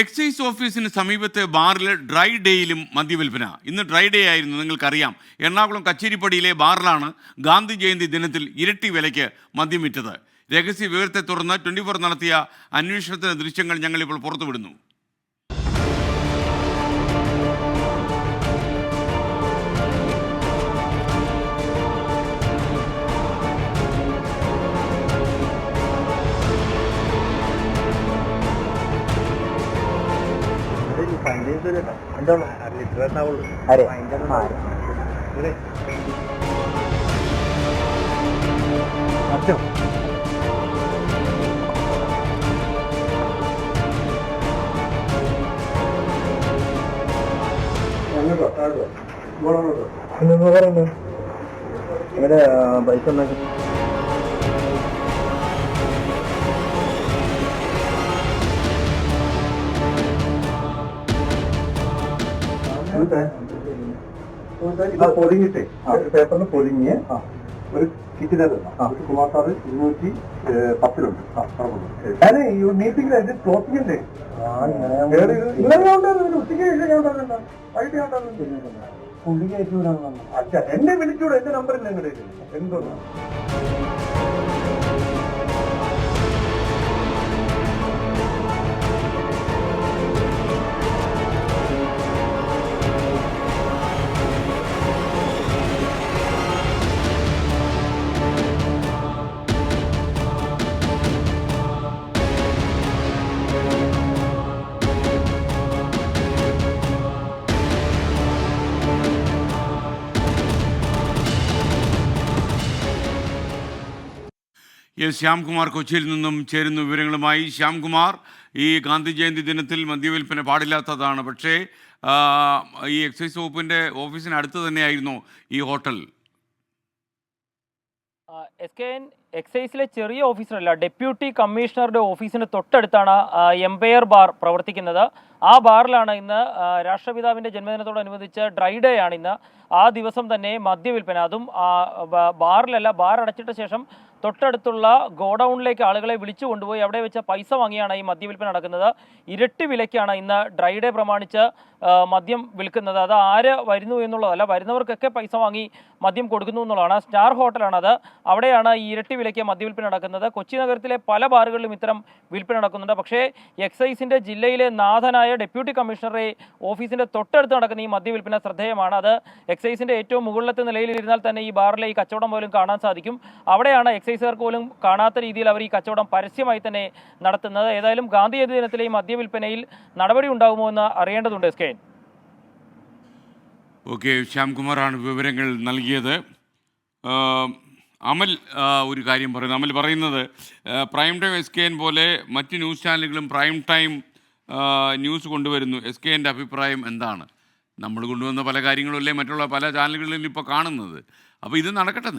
Excise ഓഫീസിന് സമീപത്തെ ബാറിൽ ഡ്രൈ ഡേയിലും മദ്യവിൽപ്പന. ഇന്ന് ഡ്രൈ ഡേ ആയിരുന്നു നിങ്ങൾക്കറിയാം. എറണാകുളം കച്ചേരിപ്പടിയിലെ ബാറിലാണ് ഗാന്ധി ജയന്തി ദിനത്തിൽ ഇരട്ടി വിലയ്ക്ക് മദ്യം വിറ്റത്. രഹസ്യ വിവരത്തെ തുടർന്ന് ട്വന്റി ഫോർ നടത്തിയ അന്വേഷണത്തിന്റെ ദൃശ്യങ്ങൾ ഞങ്ങളിപ്പോൾ പുറത്തുവിടുന്നു. അരെ പറയുന്നത് ഇവരെ ബൈക്ക് ഉണ്ടാക്കി പൊതിഞ്ഞിട്ട്. പേപ്പറിന് പൊതിഞ്ഞ് ഒരു കിറ്റിനത് കുമാർ സാറ് ഇരുന്നൂറ്റി പത്തിലുണ്ട്. ഞാൻ ഈ മീറ്റിംഗിൽ അതിന്റെ ക്ലോസിംഗിന്റെ ഇന്നലെ ഉണ്ടായിരുന്നു? ഉച്ചയ്ക്ക് ശേഷം ഞാൻ ഉണ്ടായിരുന്നില്ല വൈകിട്ട് ഞാൻ ഉണ്ടായിരുന്നില്ല പുള്ളി കയറ്റി വിടാൻ അച്ഛാ എന്നെ വിളിച്ചൂടെ? എന്റെ നമ്പർ ഇല്ല നിങ്ങളുടെ എന്തോന്നാ എസ് ശ്യാംകുമാർ കൊച്ചിയിൽ നിന്നും ചേരുന്ന വിവരങ്ങളുമായി ശ്യാംകുമാർ ഈ ഗാന്ധി ജയന്തി ദിനത്തിൽ മദ്യവിൽപ്പന പാടില്ലാത്തതാണ്. പക്ഷേ ഈ എക്സൈസ് വകുപ്പിന്റെ ഓഫീസിന് അടുത്ത് തന്നെയായിരുന്നു ഈ ഹോട്ടൽ. എസ് കെ എൻ എക്സൈസിലെ ചെറിയ ഓഫീസിനല്ല ഡെപ്യൂട്ടി കമ്മീഷണറുടെ ഓഫീസിന് തൊട്ടടുത്താണ് എംപയർ ബാർ പ്രവർത്തിക്കുന്നത്. ആ ബാറിലാണ് ഇന്ന് രാഷ്ട്രപിതാവിന്റെ ജന്മദിനത്തോടനുബന്ധിച്ച് ഡ്രൈ ഡേ ആണ് ഇന്ന്. ആ ദിവസം തന്നെ മദ്യവിൽപ്പന. അതും ബാറിലല്ല ബാർ അടച്ചിട്ട ശേഷം തൊട്ടടുത്തുള്ള ഗോഡൌണിലേക്ക് ആളുകളെ വിളിച്ചു കൊണ്ടുപോയി അവിടെ വെച്ച പൈസ വാങ്ങിയാണ് ഈ മദ്യവിൽപ്പന നടക്കുന്നത്. ഇരട്ടി വിലയ്ക്കാണ് ഇന്ന് ഡ്രൈ ഡേ പ്രമാണിച്ച് മദ്യം വിൽക്കുന്നത്. അത് ആര് വരുന്നു എന്നുള്ളതല്ല വരുന്നവർക്കൊക്കെ പൈസ വാങ്ങി മദ്യം കൊടുക്കുന്നു എന്നുള്ളതാണ്. സ്റ്റാർ ഹോട്ടലാണത്. അവിടെയാണ് ഈ ഇരട്ടി വിലയ്ക്ക് മദ്യവിൽപ്പന നടക്കുന്നത്. കൊച്ചി നഗരത്തിലെ പല ബാറുകളിലും ഇത്തരം വിൽപ്പന നടക്കുന്നുണ്ട്. പക്ഷേ എക്സൈസിന്റെ ജില്ലയിലെ നാഥനായ ഡെപ്യൂട്ടി കമ്മീഷണറെ ഓഫീസിന്റെ തൊട്ടടുത്ത് നടക്കുന്ന ഈ മദ്യവിൽപ്പന ശ്രദ്ധേയമാണ്. അത് എക്സൈസിന്റെ ഏറ്റവും മുകളിലത്തെ നിലയിൽ ഇരുന്നാൽ തന്നെ ഈ ബാറിലെ ഈ കച്ചവടം പോലും കാണാൻ സാധിക്കും. അവിടെയാണ് എക്സൈസുകാർക്ക് പോലും കാണാത്ത രീതിയിൽ അവർ ഈ കച്ചവടം പരസ്യമായി തന്നെ നടത്തുന്നത്. ഏതായാലും ഗാന്ധി ജയന്തി ദിനത്തിലെ ഈ മദ്യവിൽപ്പനയിൽ നടപടി ഉണ്ടാകുമോ എന്ന് അറിയേണ്ടതുണ്ട് എസ് കെ. ഓക്കെ ശ്യാംകുമാറാണ് വിവരങ്ങൾ നൽകിയത്. അമൽ ഒരു കാര്യം പറയുന്നത് അമൽ പറയുന്നത് prime time S K N പോലെ മറ്റ് ന്യൂസ് ചാനലുകളും പ്രൈം ടൈം ന്യൂസ് കൊണ്ടുവരുന്നു. എസ് കെ എന്റെ അഭിപ്രായം എന്താണ്? നമ്മൾ കൊണ്ടുവന്ന പല കാര്യങ്ങളും അല്ലേ മറ്റുള്ള പല ചാനലുകളിലും ഇപ്പോൾ കാണുന്നത്. അപ്പോൾ ഇത് നടക്കട്ടെ